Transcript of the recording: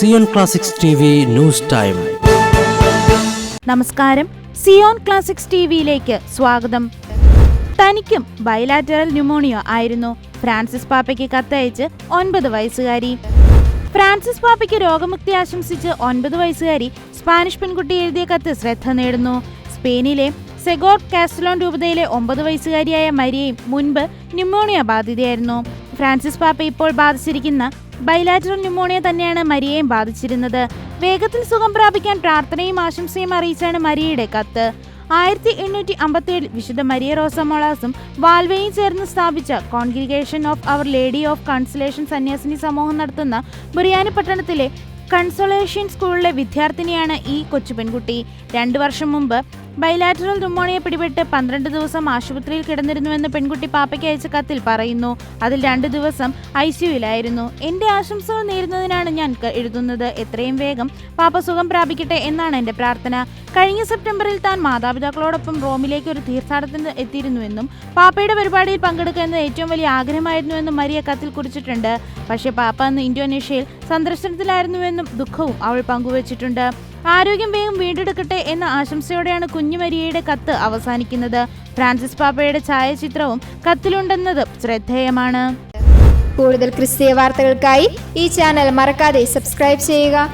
Zion classics news time നമസ്കാരം. Zion classics ടിവിയിലേക്ക് സ്വാഗതം. തനിക്കും ബൈലാറ്ററൽ ന്യൂമോണിയ ആയിരുന്നു. ഫ്രാൻസിസ് പാപ്പയ്ക്ക് കത്തയച്ച് ഒൻപത് വയസ്സുകാരി. ഫ്രാൻസിസ് പാപ്പയ്ക്ക് രോഗമുക്തി ആശംസിച്ച് ഒൻപത് വയസ്സുകാരി സ്പാനിഷ് പെൺകുട്ടി എഴുതിയ കത്ത് ശ്രദ്ധ നേടുന്നു. സ്പെയിനിലെ സെഗോർ കാസ്റ്റലോൺ രൂപതയിലെ ഒമ്പത് വയസ്സുകാരിയായ മരിയയും മുൻപ് ന്യൂമോണിയ ബാധിതയായിരുന്നു. ഫ്രാൻസിസ് പാപ്പ ഇപ്പോൾ ബാധിച്ചിരിക്കുന്ന ബൈലാറ്ററൽ ന്യൂമോണിയ തന്നെയാണ് മരിയയും ബാധിച്ചിരുന്നത്. വേഗത്തിൽ സുഖം പ്രാപിക്കാൻ പ്രാർത്ഥനയും ആശംസയും അറിയിച്ചാണ് മരിയയുടെ കത്ത്. ആയിരത്തി എണ്ണൂറ്റി അമ്പത്തിയേഴിൽ വിശുദ്ധ മരിയ റോസമോളാസും വാൽവയും ചേർന്ന് സ്ഥാപിച്ച congregation of our lady of consolation സന്യാസിനി സമൂഹം നടത്തുന്ന ബുറിയാനി പട്ടണത്തിലെ കൺസോളേഷൻ സ്കൂളിലെ വിദ്യാർത്ഥിനിയാണ് ഈ കൊച്ചു പെൺകുട്ടി. രണ്ടു വർഷം മുമ്പ് ബൈലാറ്ററൽ ന്യൂമോണിയ പിടിപെട്ട് പന്ത്രണ്ട് ദിവസം ആശുപത്രിയിൽ കിടന്നിരുന്നുവെന്ന് പെൺകുട്ടി പാപ്പയ്ക്ക് അയച്ച കത്തിൽ പറയുന്നു. അതിൽ രണ്ട് ദിവസം ഐ സിയുലായിരുന്നു എന്റെ ആശംസകൾ നേരുന്നതിനാണ് ഞാൻ എഴുതുന്നത്. എത്രയും വേഗം പാപ്പ സുഖം പ്രാപിക്കട്ടെ എന്നാണ് എന്റെ പ്രാർത്ഥന. കഴിഞ്ഞ സെപ്റ്റംബറിൽ താൻ മാതാപിതാക്കളോടൊപ്പം റോമിലേക്ക് ഒരു തീർത്ഥാടനത്തിന് എത്തിയിരുന്നുവെന്നും പാപ്പയുടെ പരിപാടിയിൽ പങ്കെടുക്കുക എന്നത് ഏറ്റവും വലിയ ആഗ്രഹമായിരുന്നുവെന്നും മരിയ കത്തിൽ കുറിച്ചിട്ടുണ്ട്. പക്ഷേ പാപ്പ അന്ന് ഇന്തോനേഷ്യയിൽ സന്ദർശനത്തിലായിരുന്നുവെന്നും ദുഃഖവും അവൾ പങ്കുവച്ചിട്ടുണ്ട്. ആരോഗ്യം വേഗം വീണ്ടെടുക്കട്ടെ എന്ന ആശംസയോടെയാണ് കുഞ്ഞുമരിയയുടെ കത്ത് അവസാനിക്കുന്നത്. ഫ്രാൻസിസ് പാപ്പയുടെ ഛായാചിത്രവും കത്തിലുണ്ടെന്നത് ശ്രദ്ധേയമാണ്. കൂടുതൽ ക്രിസ്തീയ വാർത്തകൾക്കായി ഈ ചാനൽ മറക്കാതെ സബ്സ്ക്രൈബ് ചെയ്യുക.